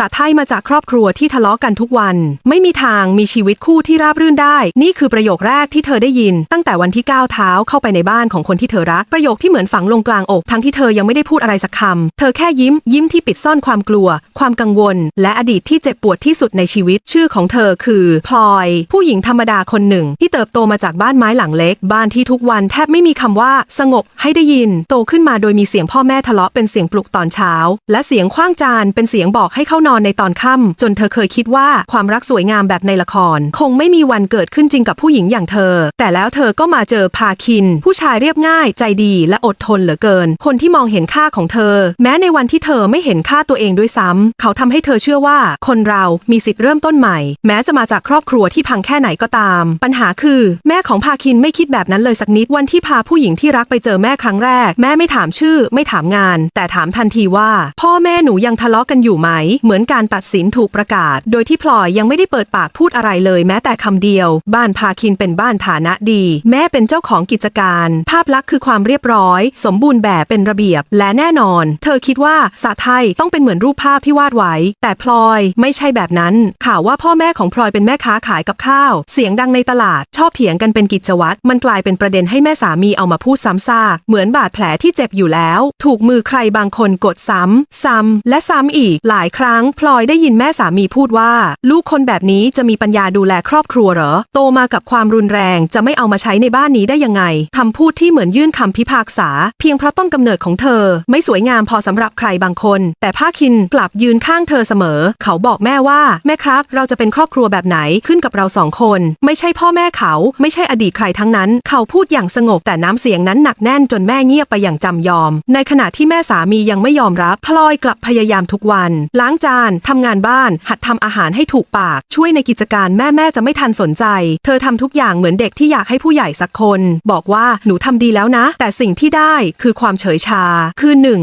สะไทยมาจากครอบครัวที่ทะเลาะกันทุกวัน ไม่มีทางมีชีวิตคู่ที่ราบรื่นได้ นี่คือประโยคแรกที่เธอได้ยิน ตั้งแต่วันที่ก้าวเท้าเข้าไปในบ้านของคนที่เธอรักประโยคที่เหมือนฝังลงกลางอก ทั้งที่เธอยังไม่ได้พูดอะไรสักคำเธอแค่ยิ้ม ยิ้มที่ปิดซ่อนความกลัว ความกังวล และอดีตที่เจ็บปวดที่สุดในชีวิตชื่อของเธอคือพลอย ผู้หญิงธรรมดาคนหนึ่ง ที่เติบโตมาจากบ้านไม้หลังเล็ก บ้านที่ทุกวันแทบไม่มีคำว่า สงบให้ได้ยิน โตขึ้นมาโดยมีเสียงพ่อแม่ทะเลาะเป็นเสียงปลุกตอนเช้า และเสียงขว้างจานเป็นเสียงบอกให้เข้านอนในตอนค่ำจนเธอเคยคิดว่าความรักสวยงามแบบในละคร คงไม่มีวันเกิดขึ้นจริงกับผู้หญิงอย่างเธอ แต่แล้วเธอก็มาเจอพาคิน ผู้ชายเรียบง่าย ใจดีและอดทนเหลือเกิน คนที่มองเห็นค่าของเธอ แม้ในวันที่เธอไม่เห็นค่าตัวเองด้วยซ้ำเขาทำให้เธอเชื่อว่า คนเรามีสิทธิ์เริ่มต้นใหม่ แม้จะมาจากครอบครัวที่พังแค่ไหนก็ตาม ปัญหาคือ แม่ของพาคินไม่คิดแบบนั้นเลยสักนิดวันที่พาผู้หญิงที่รักไปเจอแม่ครั้งแรก แม่ไม่ถามชื่อ ไม่ถามงาน แต่ถามทันทีว่า พ่อแม่หนูยังทะเลาะกันอยู่ไหม เหมือนการตัดสินถูกประกาศ โดยที่พลอยยังไม่ได้เปิดปากพูดอะไรเลยแม้แต่คำเดียว บ้านพาคินเป็นบ้านฐานะดี แม่เป็นเจ้าของกิจการ ภาพลักษณ์คือความเรียบร้อย สมบูรณ์แบบเป็นระเบียบ และแน่นอน เธอคิดว่าสาไทยต้องเป็นเหมือนรูปภาพที่วาดไว้ แต่พลอยไม่ใช่แบบนั้น ข่าวว่าพ่อแม่ของพลอยเป็นแม่ค้าขายกับข้าว เสียงดังในตลาด ชอบเถียงกันเป็นกิจวัตรมันกลายเป็นประเด็นให้แม่สามีเอามาพูดซ้ำซากเหมือนบาดแผลที่เจ็บอยู่แล้ว ถูกมือใครบางคนกดซ้ำซ้ำและซ้ำอีกหลายครั้งพลอยได้ยินแม่สามีพูดว่า ลูกคนแบบนี้จะมีปัญญาดูแลครอบครัวเหรอ โตมากับความรุนแรงจะไม่เอามาใช้ในบ้านนี้ได้ยังไงคำพูดที่เหมือนยื่นคำพิพากษา เพียงเพราะต้นกำเนิดของเธอ ไม่สวยงามพอสำหรับใครบางคน แต่ภาคินกลับยืนข้างเธอเสมอ เขาบอกแม่ว่าแม่ครับ เราจะเป็นครอบครัวแบบไหนขึ้นกับเราสองคน ไม่ใช่พ่อแม่เขา ไม่ใช่อดีตใครทั้งนั้น เขาพูดอย่างสงบแต่น้ำเสียงนั้นหนักแน่นจนแม่เงียบไปอย่างจำยอม ในขณะที่แม่สามียังไม่ยอมรับพลอยกลับพยายามทุกวันล้างจารทำงานบ้าน หัดทำอาหารให้ถูกปาก ช่วยในกิจการแม่แม่จะไม่ทันสนใจ เธอทำทุกอย่างเหมือนเด็กที่อยากให้ผู้ใหญ่สักคน บอกว่าหนูทำดีแล้วนะ แต่สิ่งที่ได้คือความเฉยชา คือหนึ่ง